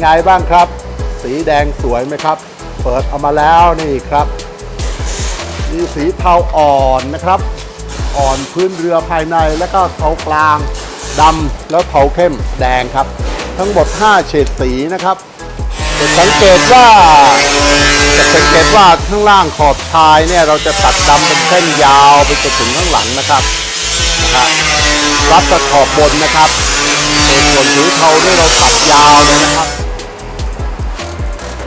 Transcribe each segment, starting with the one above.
ไงบ้างครับ สีแดงสวยไหมครับ เปิดเอามาแล้วนี่ครับนี่สีเทาอ่อนนะครับ อ่อนพื้นเรือภายในแล้วก็เทากลางดำแล้วเทาเข้มแดงครับ ทั้งหมด 5 เฉดสีนะครับจะสังเกตว่าจะสังเกตว่าข้างล่างขอบชายเนี่ยเราจะตัดดำเป็นเส้นยาวไปจนถึงข้างหลังนะครับนะครับรับกับขอบบนนะครับ ส่วนสีเทาเนี่ยเราตัดยาวเลยนะครับ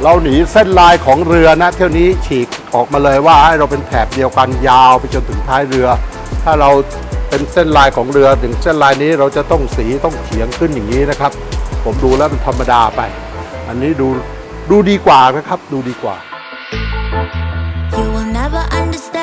เราหนีเส้นลายของเรือนะ เที่ยวนี้ฉีกออกมาเลยว่าให้เราเป็นแถบเดียวกันยาวไปจนถึงท้ายเรือ ถ้าเราเป็นเส้นลายของเรือถึงเส้นลายนี้เราจะต้องสีต้องเฉียงขึ้นอย่างนี้นะครับ ผมดูแล้วมันธรรมดาไป อันนี้ดูดูดีกว่านะครับ ดูดีกว่า You will never understand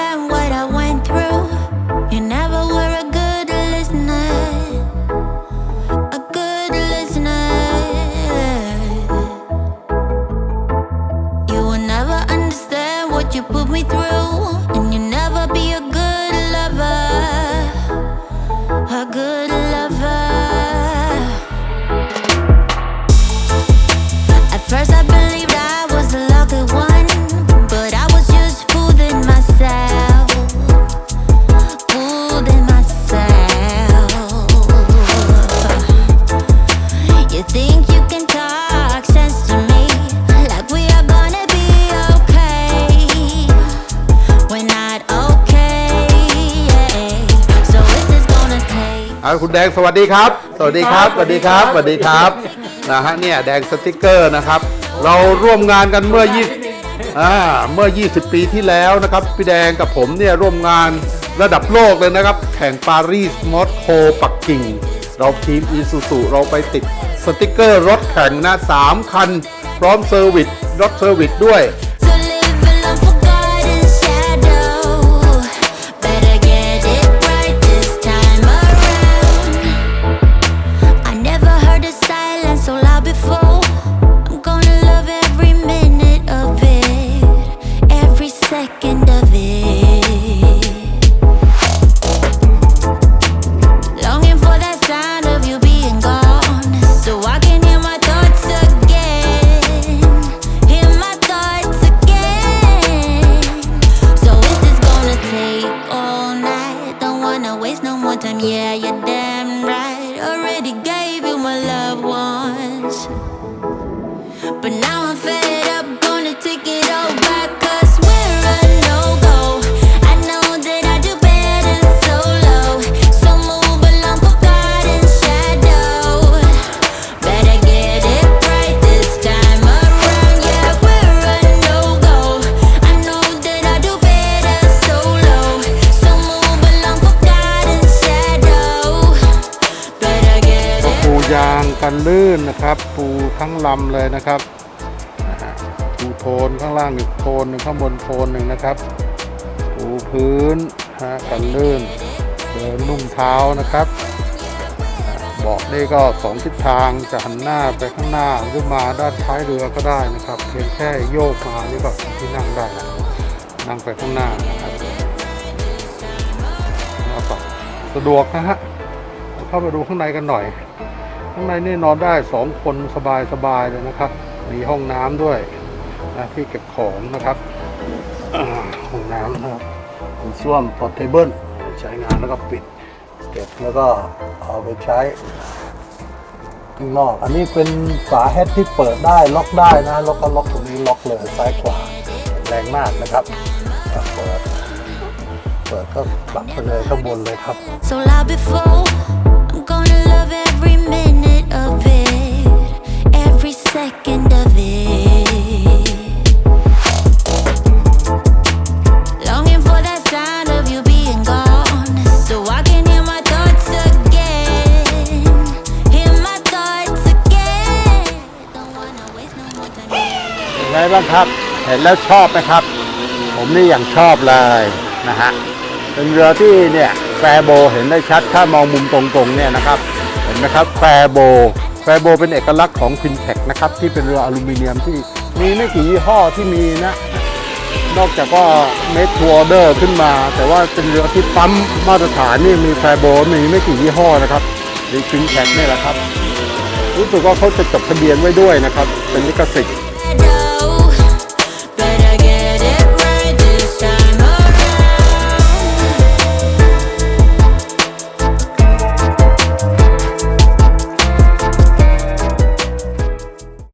อ่าคุณแดงสวัสดีครับ สวัสดีครับสวัสดีครับสวัสดีครับนะฮะเนี่ยแดงสติกเกอร์นะครับ เราร่วมงานกันเมื่อ20อ่าเมื่อ 20 ปีที่แล้วนะครับพี่แดงกับผมเนี่ยร่วมงานระดับโลกเลยนะครับ แข่งปารีสมอสโคปักกิ่ง เราทีมอีซูซูเราไปติดสติกเกอร์รถแข่งนะ3คัน พร้อมเซอร์วิสรถเซอร์วิสด้วย กันลื่นนะครับ ปูทั้งลำเลยนะครับปูโทนข้างล่างอีกโทนหนึ่งข้างบนโทนหนึ่งนะครับ ปูพื้นฮะกันลื่นเดินนุ่มเท้านะครับเบาะนี่ก็สองทิศทางจะหันหน้าไปข้างหน้าหรือมาด้านท้ายเรือก็ได้นะครับเพียงแค่โยกมานี่ก็ที่นั่งได้นั่งไปข้างหน้านะครับสะดวกนะฮะเข้าไปดูข้างในกันหน่อย ข้างในนี่นอนได้สองคนสบายๆเลยนะครับ มีห้องน้ำด้วยนะที่เก็บของนะครับห้องน้ำนะครับเป็นส้วมพอร์เทเบิลใช้งานแล้วก็ปิดเก็บแล้วก็เอาไปใช้ข้างนอก อันนี้เป็นฝาแฮตที่เปิดได้ล็อกได้นะล้วก็ล็อกตรงนี้ล็อกเลยซ้ายขวาแรงมากนะครับเปิดเปิดก็ปรับไปเลยข้างบนเลยครับ บ้างครับ เห็นแล้วชอบไหมครับ ผมนี่อย่างชอบเลยนะฮะเป็นเรือที่เนี่ยแฟโบเห็นได้ชัดถ้ามองมุมตรงๆเนี่ยนะครับ เห็นไหมครับแฟโบแฟโบเป็นเอกลักษณ์ของฟินเทคนะครับที่เป็นเรืออลูมิเนียมที่มีไม่กี่ยี่ห้อที่มีนะ นอกจากว่าเมทัวเดอร์ขึ้นมา แต่ว่าเป็นเรือที่ปั๊มมาตรฐานนี่มีแฟโบมีไม่กี่ยี่ห้อนะครับดีฟินเทคนี่แหละครับ รู้สึกว่าเขาจะจดทะเบียนไว้ด้วยนะครับ เป็นลิขสิทธิ์